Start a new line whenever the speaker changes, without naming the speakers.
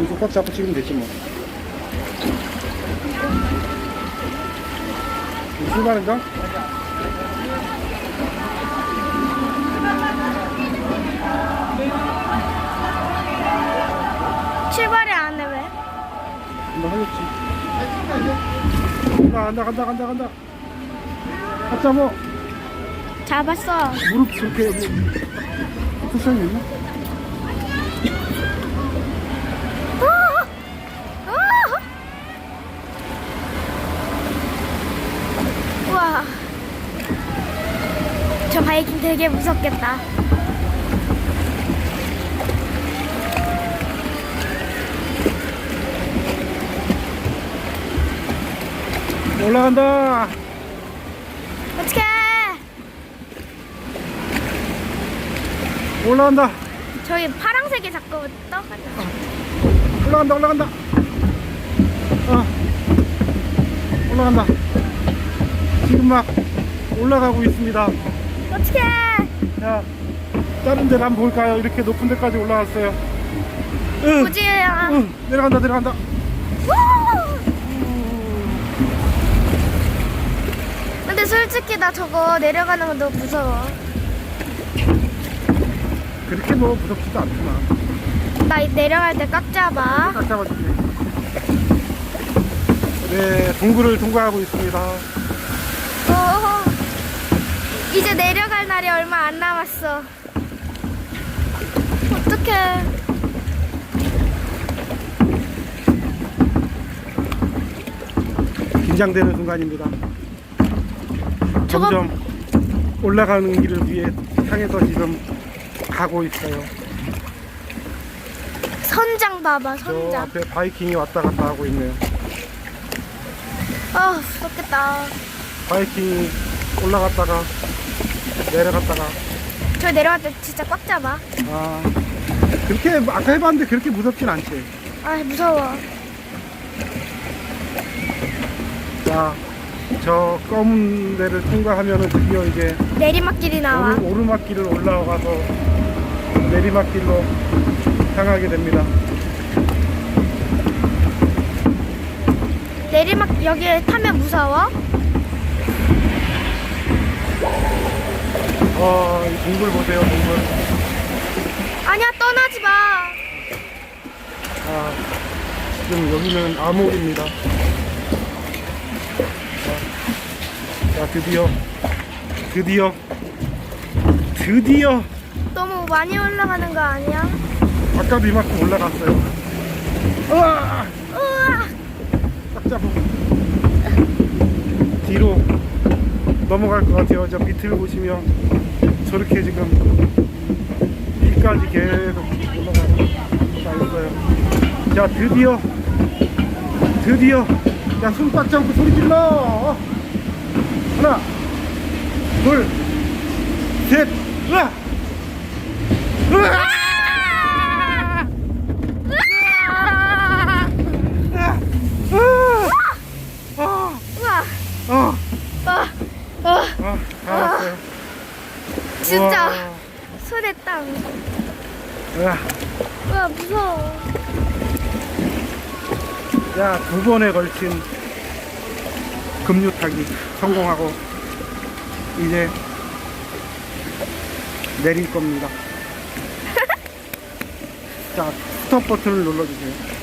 여기서 꽉 잡고 찍으면 되지 뭐. 이제 출발인가?
출발을 안해 왜?
금방 하겠지. 간다, 간다, 간다, 간다. 꽉 잡어.
잡았어.
무릎 이렇게 쿠션이 있나?
우와. 저 바이킹 되게 무섭겠다.
올라간다.
어떡해!
올라간다.
저희 파랑색이 자꾸 떠가지고.
올라간다, 올라간다. 어. 올라간다. 지금 막 올라가고 있습니다.
어떡해!
자, 다른 데를 한번 볼까요? 이렇게 높은 데까지 올라갔어요. 응,
우지야.
응, 내려간다, 내려간다.
근데 솔직히 나 저거 내려가는 거 너무 무서워.
그렇게 뭐 무섭지도 않구나.
나 내려갈 때 꽉 잡아.
딱 잡아줄게. 네, 동굴을 통과하고 있습니다.
어, 이제 내려갈 날이 얼마 안 남았어. 어떡해.
긴장되는 순간입니다.
저거-
점점 올라가는 길을 위해 향해서 지금 가고 있어요.
선장 봐봐,
저
선장.
앞에 바이킹이 왔다 갔다 하고 있네요.
아, 무섭겠다.
바이킹이 올라갔다가 내려갔다가
저 내려갈 때 진짜 꽉 잡아.
아 그렇게 아까 해봤는데 그렇게 무섭진 않지.
아, 무서워.
자, 저 검은 데를 통과하면은 드디어 이제
내리막길이 나와.
오르, 오르막길을 올라가서 내리막길로 향하게 됩니다.
내리막 여기에 타면 무서워?
어, 이 동굴 보세요, 동굴.
아니야, 떠나지 마.
아, 지금 여기는 암흑입니다. 자, 자, 드디어, 드디어, 드디어
너무 많이 올라가는 거 아니야?
아까도 이만큼 올라갔어요. 으아!
우와.
딱 잡고 뒤로 넘어갈 것 같아요. 저 밑을 보시면 저렇게 지금 위까지 계속 올라가고 있어요. 자 드디어 드디어 야손딱 잡고 소리 질러! 하나 둘 셋 으아 으아 으아 아,
우와.
아,
아, 아,
아, 알았어요.
진짜. 손에 땀.
야,
우와, 무서워.
야, 두 번에 걸친 급류타기 성공하고 이제 내릴 겁니다. 자, 스톱 버튼을 눌러주세요.